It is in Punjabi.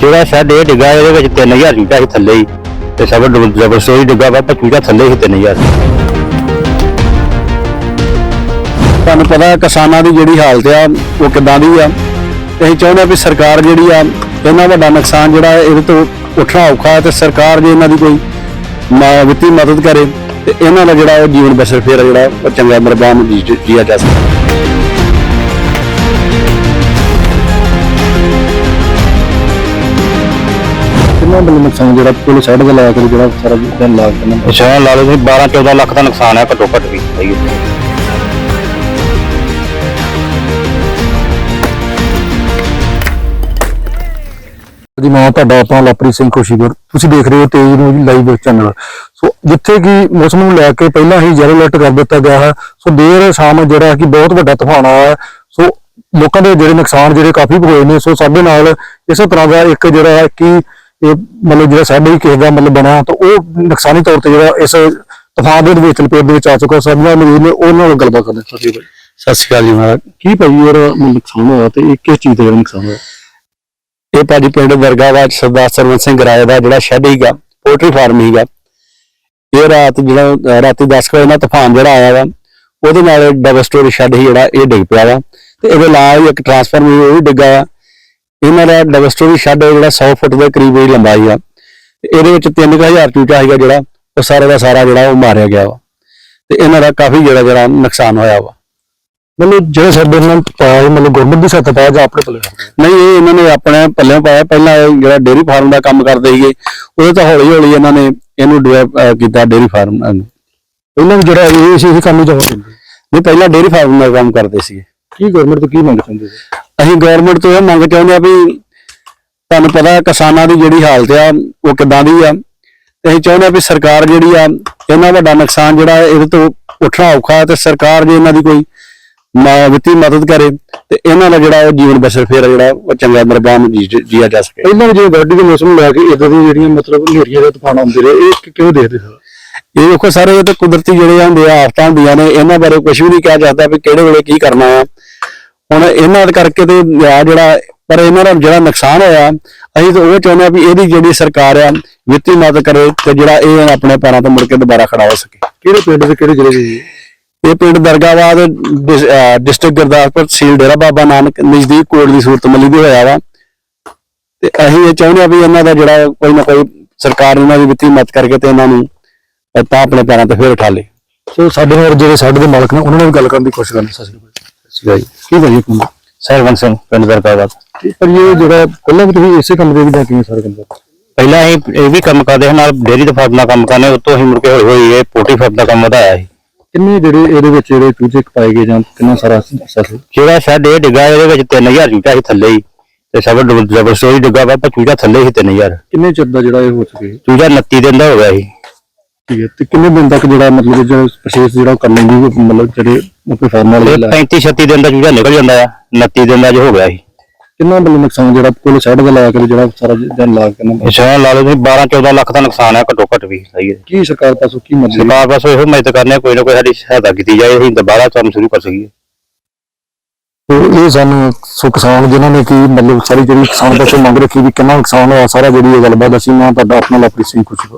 ਜਿਹੜਾ ਸ਼ੈੱਡ ਇਹ ਡਿੱਗਾ, ਇਹਦੇ ਵਿੱਚ 3000 ਚੂਚਾ ਸੀ ਥੱਲੇ ਹੀ। ਤੇ ਸਭ ਡਬਲ ਸਟੋਰੀ ਡਿੱਗਾ ਵਾ ਪਰ ਚੂਚਾ ਥੱਲੇ ਹੀ 3000 ਤੁਹਾਨੂੰ ਪਤਾ ਕਿਸਾਨਾਂ ਦੀ ਜਿਹੜੀ ਹਾਲਤ ਆ, ਉਹ ਕਿਦਾਂ ਦੀ ਆ। ਅਸੀਂ ਚਾਹੁੰਦੇ ਆ ਵੀ ਸਰਕਾਰ ਜਿਹੜੀ ਆ, ਇਹਨਾਂ ਵੱਡਾ ਨੁਕਸਾਨ ਜਿਹੜਾ ਇਹਦੇ ਤੋਂ ਉੱਠਣਾ ਔਖਾ ਹੈ ਤੇ ਸਰਕਾਰ ਜੇ ਇਹਨਾਂ ਦੀ ਕੋਈ ਵਿੱਤੀ ਮਦਦ ਕਰੇ, ਤੇ ਇਹਨਾਂ ਦਾ ਜਿਹੜਾ ਜੀਵਨ ਬਸਰ ਫੇਰ ਜਿਹੜਾ ਚੰਗਾ ਮਰਦਾਨ ਜੀਆ ਜਾ ਸਕਦਾ। ਕਿੰਨਾ ਬਲ ਨੁਕਸਾਨ ਜਿਹੜਾ ਪੁਲਿਸ ਸਾਈਡ ਤੇ ਲਾ ਕੇ ਜਿਹੜਾ ਸਾਰਾ ਦਿਨ ਲਾ ਕੇ ਨਾ ਅੱਛਾ ਲਾ ਲਓ ਤੁਸੀਂ 12 14 ਲੱਖ ਦਾ ਨੁਕਸਾਨ ਹੈ ਘੱਟੋ ਘੱਟ ਵੀ ਸਹੀ ਹੈ। ਜੀ ਮੈਂ ਤੁਹਾਡਾ ਆਪਣਾ ਲਵਪ੍ਰੀਤ ਸਿੰਘ ਖੁਸ਼ੀਪੁਰ ਤੁਸੀਂ ਦੇਖ ਰਹੇ ਹੋ ਤੇਜ ਨਿਊਜ਼ ਲਾਈਵ ਚੈਨਲ ਸੋ ਜਿੱਥੇ ਕਿ ਮੌਸਮ ਨੂੰ ਲੈ ਕੇ ਪਹਿਲਾਂ ਹੀ ਯੈਲੋ ਅਲਰਟ ਕਰ ਦਿੱਤਾ ਗਿਆ ਹੈ ਸੋ ਦੇਰ ਸ਼ਾਮ ਜਿਹੜਾ ਕਿ ਬਹੁਤ ਵੱਡਾ ਤੂਫਾਨ ਆਇਆ ਹੈ। ਸੋ ਲੋਕਾਂ ਦੇ ਜਿਹੜੇ ਨੁਕਸਾਨ ਜਿਹੜੇ ਕਾਫੀ ਹੋਏ ਨੇ ਸੋ ਸਾਡੇ ਨਾਲ ਇਸੇ ਤਰ੍ਹਾਂ ਦਾ ਇੱਕ ਜਿਹੜਾ ਹੈ ਕਿ ਇਹ ਮਤਲਬ ਜਿਹੜਾ ਸਾਡੇ ਹੀ ਕਿਸੇ ਦਾ ਮਤਲਬ ਬਣਾ ਤਾਂ ਉਹ ਨੁਕਸਾਨੀ ਤੌਰ ਤੇ ਜਿਹੜਾ ਇਸ ਤੂਫਾਨ ਦੇ ਵਿੱਚ ਲਪੇਟ ਦੇ ਵਿੱਚ ਆ ਚੁੱਕਾ ਸਾਡੇ ਮੌਜੂਦ ਨੇ ਉਹਨਾਂ ਨਾਲ ਗੱਲਬਾਤ ਕਰਦੇ ਸਤਿ ਸ਼੍ਰੀ ਅਕਾਲ ਸਤਿ ਸ਼੍ਰੀ ਅਕਾਲ ਜੀ ਮਹਾਰਾਜ। ਕੀ ਭਾਈ ਇਹ ਨੁਕਸਾਨ ਹੋਇਆ ਤੇ ਇਹ ਕਿਸ ਚੀਜ਼ ਦਾ ਨੁਕਸਾਨ ਹੋਇਆ? ਇਹ ਭਾਜੀ ਪਿੰਡ ਦਰਗਾਹਵਾਦ ਸਰਦਾਰ ਸਰਵਨ ਸਿੰਘ ਰਾਏ ਦਾ ਜਿਹੜਾ ਸ਼ੈੱਡ ਹੀਗਾ ਪੋਲਟਰੀ ਫਾਰਮ ਹੀਗਾ। ਇਹ ਰਾਤ ਜਿਹੜਾ ਰਾਤੀ 10 ਵਜੇ ਨਾਲ ਤੂਫਾਨ ਜਿਹੜਾ ਆਇਆ ਵਾ ਉਹਦੇ ਨਾਲ ਡਬਲ ਸਟੋਰੀ ਸ਼ੈੱਡ ਹੀ ਜਿਹੜਾ ਇਹ ਡਿੱਗ ਪਿਆ ਵਾ। ਤੇ ਇਹਦੇ ਨਾਲ ਹੀ ਇੱਕ ਟਰਾਂਸਫਾਰਮਰ ਉਹ ਵੀ ਡਿੱਗਾ ਵਾ। ਇਹਨਾਂ ਦਾ ਡਬਲ ਸਟੋਰੀ ਸ਼ੈੱਡ ਜਿਹੜਾ 100 ਫੁੱਟ ਦੇ ਕਰੀਬ ਦੀ ਲੰਬਾਈ ਆ। ਇਹਦੇ ਵਿੱਚ 3000 ਚੂਚਾ ਹੈਗਾ ਜਿਹੜਾ ਉਹ ਸਾਰਾ ਦਾ ਸਾਰਾ ਜਿਹੜਾ ਉਹ ਮਾਰਿਆ ਗਿਆ ਵਾ। ਤੇ ਇਹਨਾਂ ਦਾ ਕਾਫੀ ਜਿਹੜਾ ਜਿਹੜਾ ਨੁਕਸਾਨ ਹੋਇਆ ਵਾ। ਮਤਲਬ ਜਿਹੜੇ ਸਾਡੇ ਨਾਲ ਪਾਇਆ ਮਤਲਬ ਗਵਰਨਮੈਂਟ ਦੀ ਸਹਾਇਤਾ ਪਾਇਆ ਜਾਂ ਆਪਣੇ ਪੱਲੇ ਨਹੀਂ ਇਹ ਇਹਨਾਂ ਨੇ ਆਪਣੇ ਪੱਲੇ ਪਾਇਆ। ਪਹਿਲਾਂ ਇਹ ਜਿਹੜਾ ਡੇਰੀ ਫਾਰਮ ਦਾ ਕੰਮ ਕਰਦੇ ਸੀਗੇ ਉਹਦੇ ਤਾਂ ਹੌਲੀ ਹੌਲੀ ਇਹਨਾਂ ਨੇ ਇਹਨੂੰ ਡਿਵੈਲਪ ਕੀਤਾ ਡੇਰੀ ਫਾਰਮ ਪਹਿਲਾਂ ਜਿਹੜਾ ਇਹ ਸੀ ਇਹ ਕੰਮ ਹੀ ਨਹੀਂ ਪਹਿਲਾਂ ਡੇਰੀ ਫਾਰਮ ਦਾ ਕੰਮ ਕਰਦੇ ਸੀਗੇ। ਕੀ ਗਵਰਨਮੈਂਟ ਤੋਂ ਕੀ ਮੰਗ ਚਾਹੁੰਦੇ ਸੀ? ਅਸੀਂ ਗਵਰਨਮੈਂਟ ਤੋਂ ਇਹ ਮੰਗ ਚਾਹੁੰਦੇ ਆ ਵੀ ਤੁਹਾਨੂੰ ਪਤਾ ਕਿਸਾਨਾਂ ਦੀ ਜਿਹੜੀ ਹਾਲਤ ਆ ਉਹ ਕਿਦਾਂ ਦੀ ਆ। ਤੇ ਅਸੀਂ ਚਾਹੁੰਦੇ ਆ ਵੀ ਸਰਕਾਰ ਜਿਹੜੀ ਆ ਇਹਨਾਂ ਵੱਡਾ ਨੁਕਸਾਨ ਜਿਹੜਾ ਇਹਦੇ ਤੋਂ ਉੱਠਣਾ ਔਖਾ ਤੇ ਸਰਕਾਰ ਜੇ ਇਹਨਾਂ ਦੀ ਕੋਈ ਮ- ਵਿੱਤੀ ਮਦਦ ਕਰੇ ਤੇ ਇਹਨਾਂ ਦਾ ਜਿਹੜਾ ਉਹ ਜੀਵਨ ਬਸਰ ਫੇਰ ਜਿਹੜਾ ਉਹ ਚੰਗਾ ਮਰਦਾਨ ਜੀਆ ਜਾ ਸਕੇ। ਵੀ ਜਿਵੇਂ ਗਾਡੀ ਦੇ ਮੌਸਮ ਲੈ ਕੇ ਇਦਾਂ ਦੀ ਜਿਹੜੀਆਂ ਮਤਲਬ ਹਨੇਰੀਆਂ ਦੇ ਤੂਫਾਨ ਆਉਂਦੇ ਰਹੇ ਇਹ ਕਿਉਂ ਦੇਖਦੇ ਸਰ? ਇਹ ਦੇਖੋ ਸਾਰੇ ਇਹ ਤਾਂ ਕੁਦਰਤੀ ਜਿਹੜੇ ਹੁੰਦੇ ਆ ਆਫਤਾਂ ਹੁੰਦੀਆਂ ਨੇ ਇਹਨਾਂ ਬਾਰੇ ਕੁਝ ਵੀ ਨਹੀਂ ਕਿਹਾ ਜਾਂਦਾ ਵੀ ਕਿਹੜੇ ਵੇਲੇ ਕੀ ਕਰਨਾ ਆ। ਹੁਣ ਇਹਨਾਂ ਦੇ ਕਰਕੇ ਤੇ ਆ ਜਿਹੜਾ ਪਰ ਇਹਨਾਂ ਦਾ ਜਿਹੜਾ ਨੁਕਸਾਨ ਹੋਇਆ ਅਸੀਂ ਤਾਂ ਉਹ ਚਾਹੁੰਦੇ ਆ ਵੀ ਇਹਦੀ ਜਿਹੜੀ ਸਰਕਾਰ ਆ ਵਿੱਤੀ ਮਦਦ ਕਰੇ ਤੇ ਜਿਹੜਾ ਇਹ ਆਪਣੇ ਪੈਰਾਂ ਤੇ ਮੁੜ ਕੇ ਦੁਬਾਰਾ ਖੜਾ ਹੋ ਸਕੇ। ਕਿਹੜੇ ਪਿੰਡ ਦੇ ਕਿਹੜੇ ਜ਼ਿਲ੍ਹੇ ਦੇ ਜੀ? ਇਹ ਪਿੰਡ ਦਰਗਾਬਾਦ ਡਿਸਟ੍ਰਿਕਟ ਗੁਰਦਾਸਪੁਰ ਤਹਿਸੀਲ ਡੇਰਾ ਬਾਬਾ ਨਾਨਕ ਨਜ਼ਦੀਕ ਕੋਟ ਦੀ ਸੂਰਤ ਮੱਲੀ ਦੇ ਹੋਇਆ ਵਾ। ਤੇ ਅਸੀਂ ਇਹ ਚਾਹੁੰਦੇ ਆ ਵੀ ਇਹਨਾਂ ਦਾ ਜਿਹੜਾ ਕੋਈ ਨਾ ਕੋਈ ਸਰਕਾਰ ਇਹਨਾਂ ਦੀ ਵਿੱਤੀ ਮਦਦ ਕਰਕੇ ਤੇ ਇਹਨਾਂ ਨੂੰ ਤਾਂ ਆਪਣੇ ਪੈਰਾਂ ਤੇ ਫੇਰ ਉਠਾ ਲੇ। ਸੋ ਸਾਡੇ ਨਾਲ ਜਿਹੜੇ ਸਾਡੇ ਦੇ ਮਾਲਕ ਨੇ ਉਹਨਾਂ ਨਾਲ ਵੀ ਗੱਲ ਕਰਨ ਦੀ ਕੋਸ਼ਿਸ਼ ਕਰਨੀ ਸਤਿ ਸ਼੍ਰੀ ਅਕਾਲ ਸੀਗਾ ਜੀ। ਕੀ ਭਾਈ ਆਪਣਾ ਸਰਵਨ ਸਿੰਘ ਪਿੰਡ ਦਰਗਾਬਾਦ ਪਰ ਇਹ ਜਿਹੜਾ ਪਹਿਲਾਂ ਵੀ ਤੁਸੀਂ ਇਸੇ ਕੰਮ ਦੇ ਵੀ ਜਾ ਕੇ ਸਾਰੇ ਕੰਮ ਪਹਿਲਾਂ ਅਸੀਂ ਇਹ ਵੀ ਕੰਮ ਕਰਦੇ ਹਾਂ ਨਾਲ ਡੇਰੀ ਦੇ ਫਾਰਮ ਦਾ ਕੰਮ ਕਰਨੇ ਉਤੋਂ ਅਸੀਂ ਮੁੜ ਕੇ ਹੌਲੀ ਹੌਲੀ ਇਹ ਪੋਲਟਰੀ ਫਾਰਮ ਦਾ ਕੰਮ ਵਧਾਇਆ ਸੀ। ਕਿੰਨੇ ਜਿਹੜੇ ਇਹਦੇ ਵਿੱਚ ਜਿਹੜੇ ਚੂਚੇ ਪਾਏ ਗਏ ਜਾਂ ਕਿੰਨਾ ਸਾਰਾ ਸੈਸ ਜਿਹੜਾ ਸ਼ੈੱਡ ਇਹ ਡਿੱਗਾ ਇਹਦੇ ਵਿੱਚ 3000 ਚੂਚਾ ਸੀ ਥੱਲੇ ਹੀ ਤੇ ਸਭ ਡਬਲ ਡਬਲ ਸਟੋਰੀ ਡਿੱਗਾ ਵਾ ਪਰ ਚੂਚਾ ਥੱਲੇ ਹੀ 3000 ਕਿੰਨੇ ਚਿਰ ਦਾ ਜਿਹੜਾ ਇਹ ਹੋ ਚੁੱਕੇ ਚੂਚਾ 29 ਦਿਨ ਦਾ ਹੋ ਗਿਆ ਸੀ। ਠੀਕ ਹੈ ਤੇ ਕਿੰਨੇ ਦਿਨ ਤੱਕ ਜਿਹੜਾ ਮਤਲਬ ਜਿਹੜਾ ਪ੍ਰੋਸੈਸ ਜਿਹੜਾ ਉਹ ਕਰ ਲੈਂਦੀ ਮਤਲਬ ਜਿਹੜੇ ਆਪਣੇ ਫਾਰਮ ਵਾਲੇ ਇਹ 35 36 ਦਿਨ ਦਾ ਚੂਚਾ ਨਿਕਲ ਜਾਂਦਾ ਆ 29 ਦਿਨ ਦਾ ਜੋ ਹੋ ਗਿਆ ਸੀ। ਕਿੰਨਾ ਬਲ ਨੁਕਸਾਨ ਜਿਹੜਾ ਪੁਲਿਸ ਸਾਈਡ ਤੇ ਲਾ ਕੇ ਜਿਹੜਾ ਸਾਰਾ ਦਿਨ ਲਾ ਕੇ ਨਾ ਅੱਛਾ ਲਾ ਲਓ ਤੁਸੀਂ 12 14 ਲੱਖ ਦਾ ਨੁਕਸਾਨ ਹੈ ਘੱਟੋ ਘੱਟ ਵੀ ਸਹੀ ਹੈ ਕੀ ਸਰਕਾਰ ਪਾਸੋਂ ਕੀ ਮਦਦ ਸਰਕਾਰ ਬਸ ਇਹੋ ਮਦਦ ਕਰਨੇ ਕੋਈ ਨਾ ਕੋਈ ਸਾਡੀ ਸਹਾਇਤਾ ਕੀਤੀ ਜਾਏ ਅਸੀਂ ਦੁਬਾਰਾ ਕੰਮ ਸ਼ੁਰੂ ਕਰ ਸਕੀਏ। ਤੇ ਇਹ ਸਾਨੂੰ ਸੋ ਕਿਸਾਨ ਜਿਨ੍ਹਾਂ ਨੇ ਕੀ ਮਤਲਬ ਸਾਰੀ ਜਿਹੜੀ ਕਿਸਾਨ ਪਾਸੋਂ ਮੰਗ ਰੱਖੀ ਵੀ ਕਿੰਨਾ ਨੁਕਸਾਨ ਹੋਇਆ ਸਾਰਾ ਜਿਹੜੀ ਇਹ ਗੱਲਬਾਤ ਅਸੀਂ ਮੈਂ ਤੁਹਾਡਾ ਆਪਣਾ ਲਵਪ੍ਰੀਤ ਸਿੰਘ ਖੁਸ਼ੀ